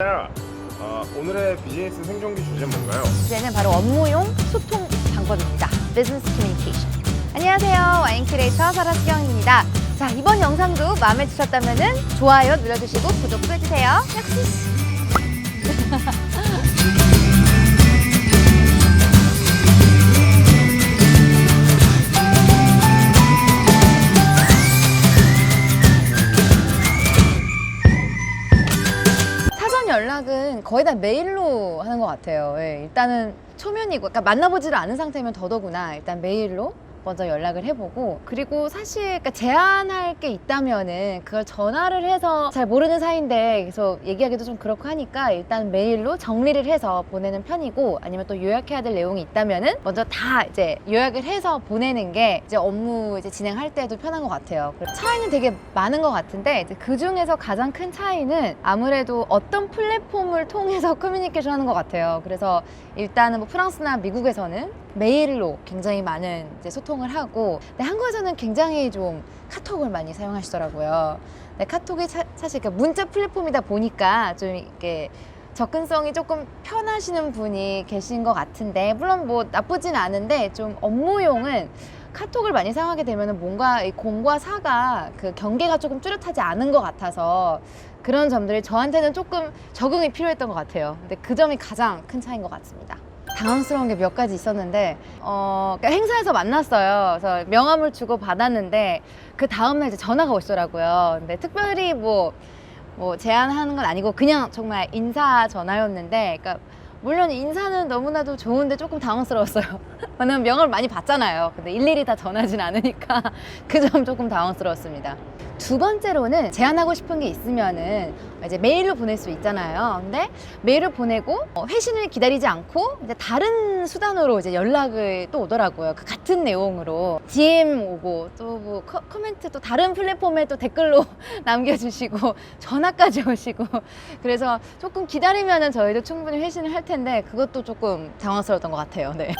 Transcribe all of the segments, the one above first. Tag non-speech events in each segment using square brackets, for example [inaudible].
자, 어, 오늘의 비즈니스 생존기 주제는 뭔가요? 주제는 바로 업무용 소통 방법입니다. Business Communication. 안녕하세요. 와인 큐레이터 설아수경입니다. 자, 이번 영상도 마음에 드셨다면 좋아요 눌러주시고 구독도 해주세요. 역시. 거의 다 메일로 하는 것 같아요. 예, 일단은 초면이고, 그러니까 만나보지를 않은 상태면 더더구나 일단 메일로 먼저 연락을 해보고 그리고 사실 그러니까 제안할 게 있다면은 그걸 전화를 해서 잘 모르는 사이인데 계속 얘기하기도 좀 그렇고 하니까 일단 메일로 정리를 해서 보내는 편이고 아니면 또 요약해야 될 내용이 있다면은 먼저 다 이제 요약을 해서 보내는 게 이제 업무 이제 진행할 때도 편한 것 같아요. 그래서 차이는 되게 많은 것 같은데 그 중에서 가장 큰 차이는 아무래도 어떤 플랫폼을 통해서 [laughs] 커뮤니케이션 하는 것 같아요. 그래서 일단은 뭐 프랑스나 미국에서는 메일로 굉장히 많은 소통을 하고 근데 한국에서는 굉장히 좀 카톡을 많이 사용하시더라고요. 근데 카톡이 사, 사실 그 문자 플랫폼이다 보니까 좀 이렇게 접근성이 조금 편하시는 분이 계신 것 같은데 물론 뭐 나쁘진 않은데 좀 업무용은 카톡을 많이 사용하게 되면 뭔가 이 공과 사가 그 경계가 조금 뚜렷하지 않은 것 같아서 그런 점들이 저한테는 조금 적응이 필요했던 것 같아요. 근데 그 점이 가장 큰 차이인 것 같습니다. 당황스러운 게 몇 가지 있었는데 어, 그러니까 행사에서 만났어요. 그래서 명함을 주고 받았는데 그 다음날 이제 전화가 오시더라고요. 근데 특별히 뭐, 뭐 제안하는 건 아니고 그냥 정말 인사 전화였는데 그러니까 물론 인사는 너무나도 좋은데 조금 당황스러웠어요. [laughs] 왜냐면 명함을 많이 받잖아요. 근데 일일이 다 전하진 않으니까 [laughs] 그 점 조금 당황스러웠습니다. 두 번째로는 제안하고 싶은 게 있으면은 이제 메일로 보낼 수 있잖아요. 근데 메일을 보내고 어, 회신을 기다리지 않고 이제 다른 수단으로 이제 연락을 또 오더라고요. 그 같은 내용으로 DM 오고 또 뭐 코멘트 또 다른 플랫폼에 또 댓글로 [laughs] 남겨주시고 전화까지 오시고 그래서 조금 기다리면은 저희도 충분히 회신을 할 텐데 그것도 조금 당황스러웠던 것 같아요. 네.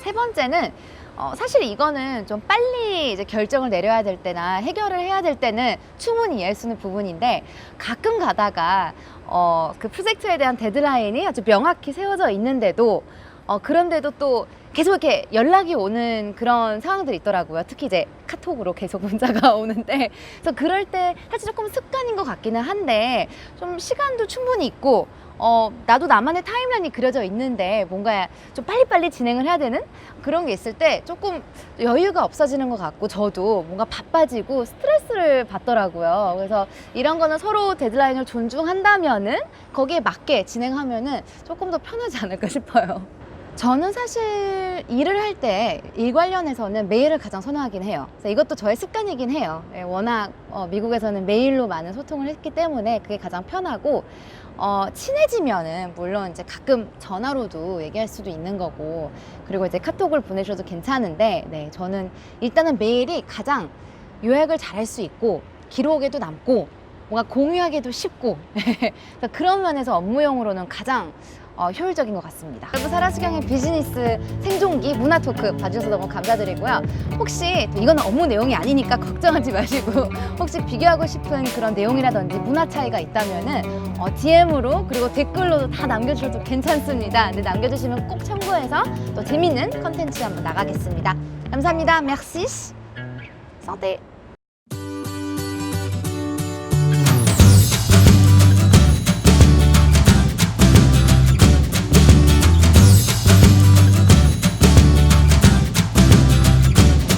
세 번째는 어, 사실 이거는 좀 빨리 이제 결정을 내려야 될 때나 해결을 해야 될 때는 충분히 이해할 수 있는 부분인데 가끔 가다가 어, 그 프로젝트에 대한 데드라인이 아주 명확히 세워져 있는데도 어, 그런데도 또 계속 이렇게 연락이 오는 그런 상황들이 있더라고요. 특히 이제 카톡으로 계속 [laughs] 문자가 오는데 그래서 그럴 때 사실 조금 습관인 것 같기는 한데 좀 시간도 충분히 있고 어, 나도 나만의 타임라인이 그려져 있는데 뭔가 좀 빨리빨리 진행을 해야 되는 그런 게 있을 때 조금 여유가 없어지는 것 같고 저도 뭔가 바빠지고 스트레스를 받더라고요. 그래서 이런 거는 서로 데드라인을 존중한다면은 거기에 맞게 진행하면은 조금 더 편하지 않을까 [laughs] 싶어요. 저는 사실 일을 할 때 일 관련해서는 메일을 가장 선호하긴 해요. 그래서 이것도 저의 습관이긴 해요. 예, 워낙 어, 미국에서는 메일로 많은 소통을 했기 때문에 그게 가장 편하고 어, 친해지면은 물론 이제 가끔 전화로도 얘기할 수도 있는 거고 그리고 이제 카톡을 보내셔도 괜찮은데 네, 저는 일단은 메일이 가장 요약을 잘 할 수 있고 기록에도 남고 뭔가 공유하기도 쉽고 [laughs] 그런 면에서 업무용으로는 가장 어, 효율적인 것 같습니다. 여러분 사라수경의 비즈니스 생존기 문화 토크 봐주셔서 너무 감사드리고요. 혹시 이거는 업무 내용이 아니니까 [laughs] 걱정하지 마시고 혹시 비교하고 싶은 그런 내용이라든지 문화 차이가 있다면은 어, DM으로 그리고 댓글로도 다 남겨주셔도 괜찮습니다. 근데 남겨주시면 꼭 참고해서 또 재밌는 컨텐츠 한번 나가겠습니다. 감사합니다. Merci. Santé.